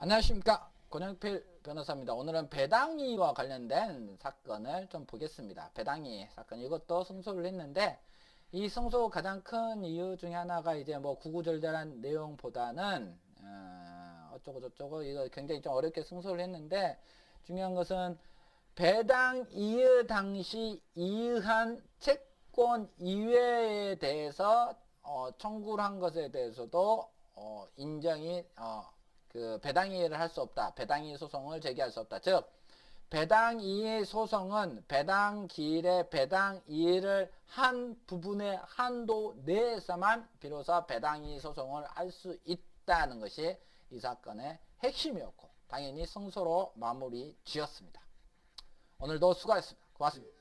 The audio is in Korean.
안녕하십니까 권영필 변호사입니다. 오늘은 배당이와 관련된 사건을 좀 보겠습니다. 배당이 사건 이것도 승소를 했는데 이 승소 가장 큰 이유 중에 하나가 이제 뭐 구구절절한 내용보다는 어, 어쩌고 저쩌고 이거 굉장히 좀 어렵게 승소를 했는데 중요한 것은 배당 이의 당시 이의한 채권 이외에 대해서 어, 청구를 한 것에 대해서도 어, 인정이 어, 그 배당 이의를 할 수 없다. 배당 이의 소송을 제기할 수 없다. 즉 배당 이의 소송은 배당 기일에 배당 이의를 한 부분의 한도 내에서만 비로소 배당 이의 소송을 할 수 있다는 것이 이 사건의 핵심이었고 당연히 승소로 마무리 지었습니다. 오늘도 수고하셨습니다. 고맙습니다.